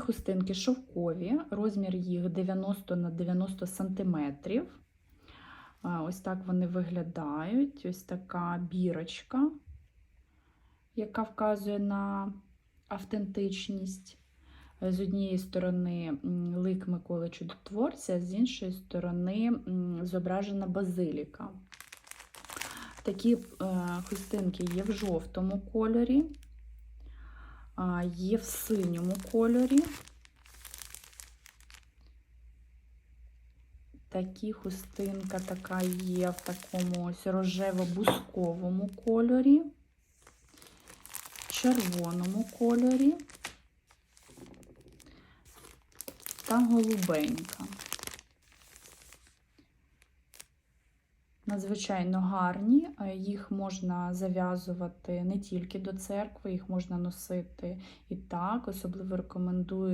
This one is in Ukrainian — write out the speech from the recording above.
Хустинки шовкові, розмір їх 90 на 90 сантиметрів. Ось так вони виглядають. Ось така бірочка, яка вказує на автентичність. З однієї сторони лик Миколи Чудотворця, з іншої сторони зображена базиліка. Такі е, хустинки є в жовтому кольорі, є в синьому кольорі. Такі хустинка така є в такому ось рожево-бусковому кольорі, червоному кольорі та голубенька. Надзвичайно гарні, е, їх можна зав'язувати не тільки до церкви, їх можна носити і так. Особливо рекомендую